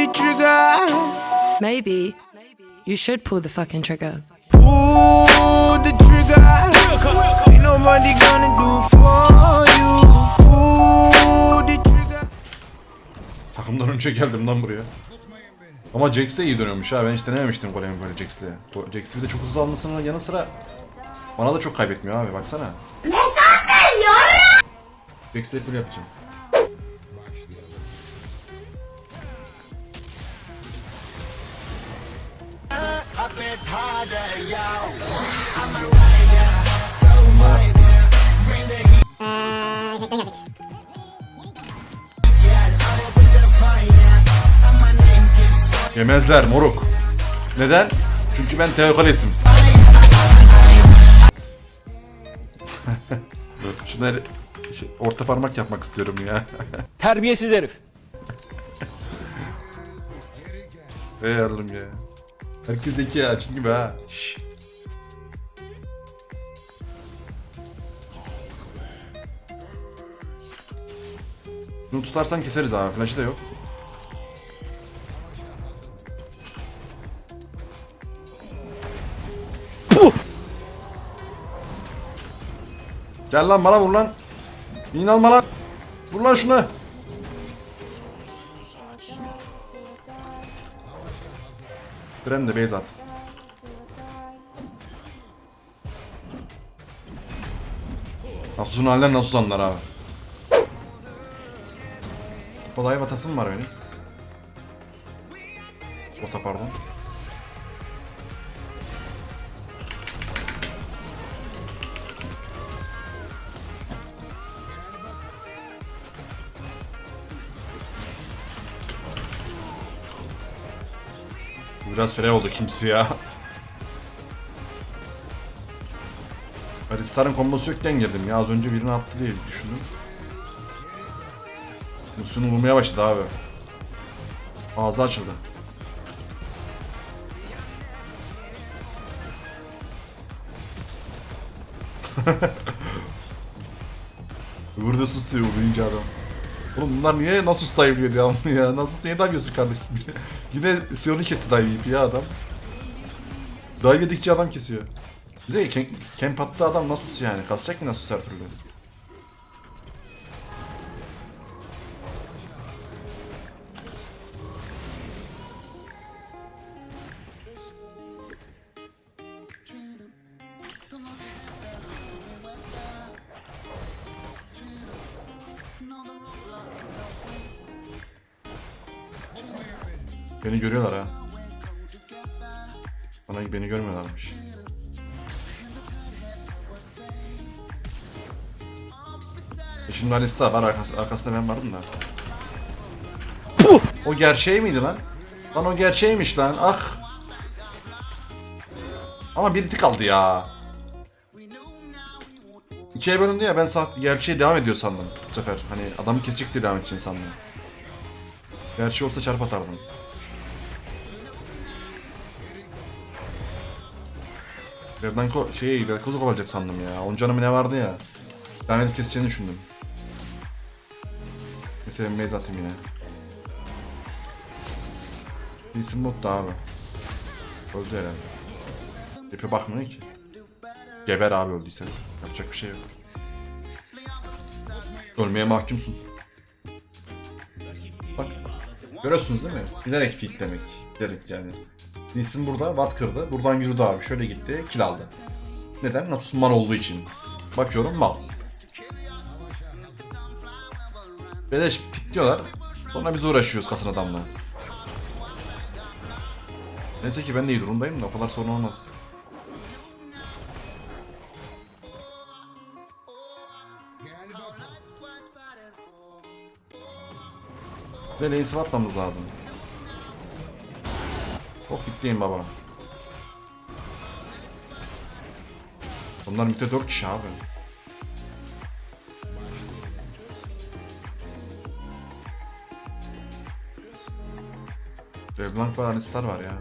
the trigger. Maybe you should pull the fucking trigger. Pull the trigger. Ain't nobody gonna do for you. Pull the trigger. Takımdan önce geldim lan buraya. Ama Jax de iyi dönüyormuş ha. Ben hiç denememiştim Golem'i böyle Jax'le. Jax'i bir de çok hızlı almasının yanı sıra bana da çok kaybetmiyor abi baksana. Ne sandın yavrum? Jax'le Yemezler moruk. Neden? Çünkü ben Teokales'im. Şunları şey, orta parmak yapmak istiyorum ya. Terbiyesiz herif. Ey yardım ya. Herkes zeki çünkü be ha. Şşş. Bunu tutarsan keseriz abi. Flash'ı da yok. Gel lan bana vur lan. İn alma lan. Vur lan şuna. Tren de base at. Nasus'un halinden Nasus anlar abi. Kolay batasım var benim. Ota pardon. Biraz fere oldu kimsi ya. Aristar'ın kombosu yokken girdim ya. Az önce birini attı diye düşündüm. Musu'nu vurmaya başladı abi. Ağzı açıldı. Burada sus diyor vurunca adam. Oğlum bunlar niye Nasus dive'liyor devamlı ya? Nasus niye dive'liyorsun kardeşim? Yine Sion'u kesti dive ya adam. Dive yedikçe adam kesiyor. Bir de camp, attığı adam Nasus yani. Kasacak mı Nasus her türlü? Beni görüyorlar ha. Bana beni görmüyorlarmış. E şimdi Alista var arkası, arkasında ben varım da. O gerçeği miydi lan? Lan o gerçeğiymiş lan. Ah. Ama bir tık aldı ya. İkiye bölündü ya ben saat gerçeği devam ediyor sandım bu sefer. Hani adamı kesecek diye devam edeceğini sandım. Gerçeği olsa çarp atardım. Yerden ko şey Velkoz'u kovalacak sandım ya. Onun canımı ne vardı ya. Ben edip keseceğini düşündüm. Mesela mez atayım yine. İsim bot abi. Öldü herhalde. Efe bakmıyor ki. Geber abi öldüyse. Yapacak bir şey yok. Ölmeye mahkumsun. Bak. Görüyorsunuz değil mi? Bilerek fit demek. Bilerek yani. Nisin burada, Watt kırdı. Buradan yürüdü abi. Şöyle gitti, kill aldı. Neden? Nasus mal olduğu için. Bakıyorum mal. Beleş pitliyorlar. Sonra biz uğraşıyoruz kasın adamla. Neyse ki ben de iyi durumdayım da o kadar sorun olmaz. Ve lane swap atmamız lazım. Çok bitliyim baba. Bunlar mitte 4 kişi abi. Reblanc var, Alistar var ya.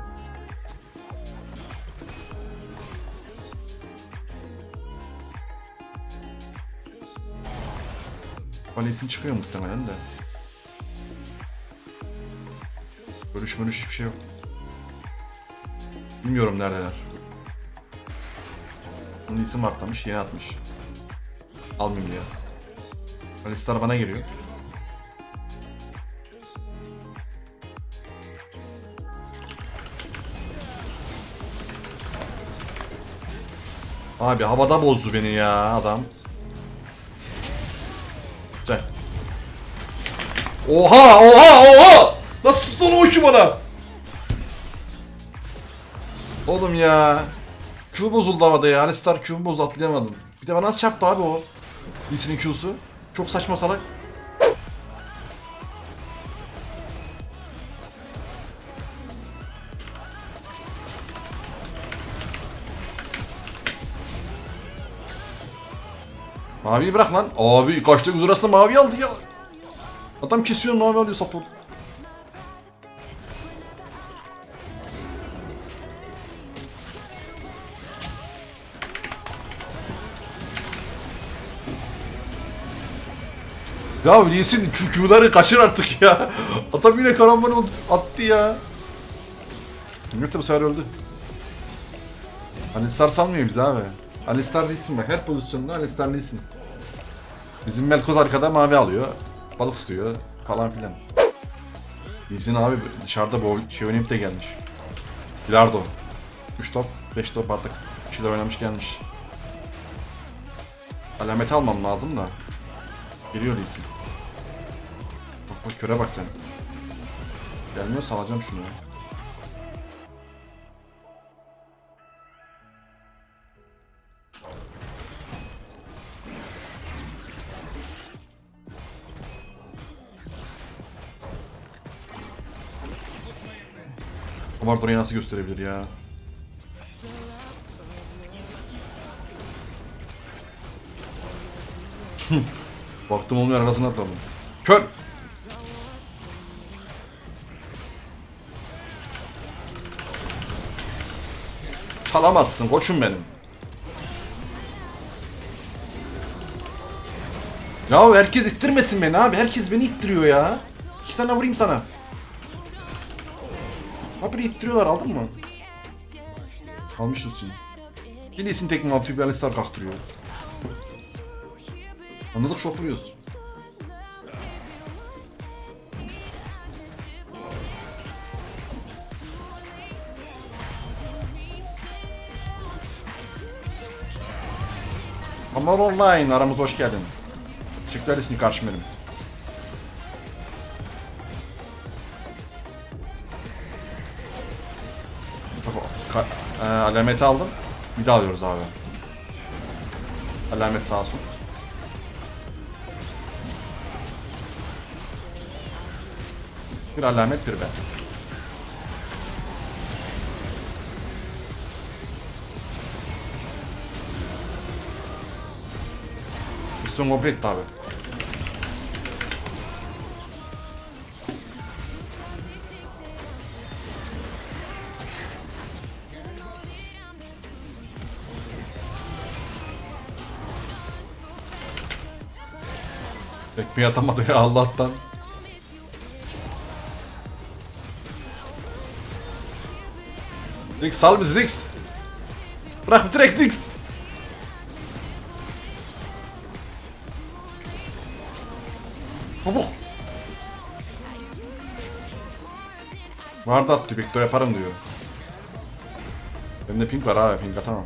Valisin çıkıyor muhtemelen de. Görüş mörüş hiçbir şey yok. Bilmiyorum neredeler. Bunun isim artlamış, yeni atmış. Almayayım diye. Alistar bana geliyor. Abi havada bozdu beni ya adam. Güzel. Oha oha oha! Nasıl tuttun o ki bana? Oğlum ya. Q bozuldu havada ya. Alistar Q'mu bozdu atlayamadım. Bir de bana nasıl çarptı abi o? Lee'sinin Q'su. Çok saçma salak. Maviyi bırak lan. Abi kaçta göz arasında mavi aldı ya. Adam kesiyor mavi alıyor support. Ya Lee Sin QQ'ları kaçır artık ya. Adam yine karambol oldu- attı ya. Neyse bu sefer öldü. Alistar salmıyor bizi abi. Alistar Lee Sin bak her pozisyonda Alistar Lee Sin. Bizim Melkoz arkada mavi alıyor. Balık tutuyor falan filan. Lee Sin abi dışarıda bu şey oynayıp da gelmiş. Bilardo. 3 top, 5 top artık bir şeyler oynamış gelmiş. Alameti almam lazım da. Geliyor Lee Sin. Bak bak köre bak sen. Gelmiyorsa alacağım şunu ya. Omar orayı nasıl gösterebilir ya? Baktım olmuyor arkasına atladım. Kör! Çalamazsın koçum benim. Ya herkes ittirmesin beni abi. Herkes beni ittiriyor ya. İki tane vurayım sana. Haberi ittiriyorlar aldın mı? Almışız şimdi. Bir isim tekme atıyor bir Alistar kaktırıyor. Anladık çok vuruyoruz. Amor Online aramıza hoş geldin. Teşekkürler ismi karşım e, alameti aldım. Bir daha alıyoruz abi. Alamet sağ olsun. Bir alamet bir ben. Misyon complete abi. Tekmeyi atamadı ya Allah'tan. Zix sal bizi Zix. Bırak direkt Zix. Çabuk. Vardı attı Victor yaparım diyor. Bende pink var abi pink atamam.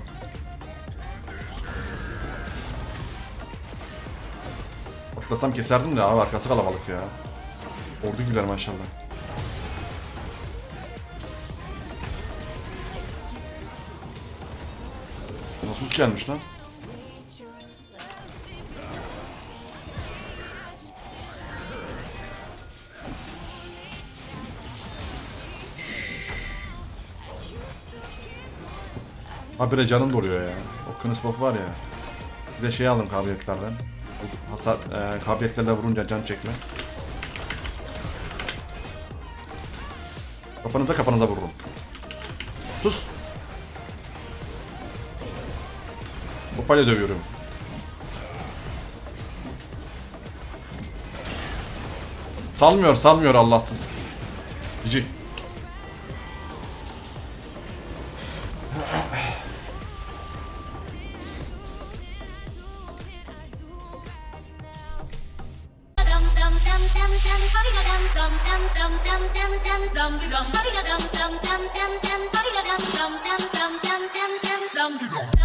Atlasam keserdim de abi arkası kalabalık ya. Ordu güler maşallah. Nasus gelmiş lan. Habire canım doluyor ya. O Kınıs Bob var ya. Bir de şey aldım kabiliyetlerden. Hasar, e, kabiliyetlerle vurunca can çekme. Kafanıza kafanıza vururum. Topayla dövüyorum. Salmıyor salmıyor Allahsız. Cici. Dum dum dum dum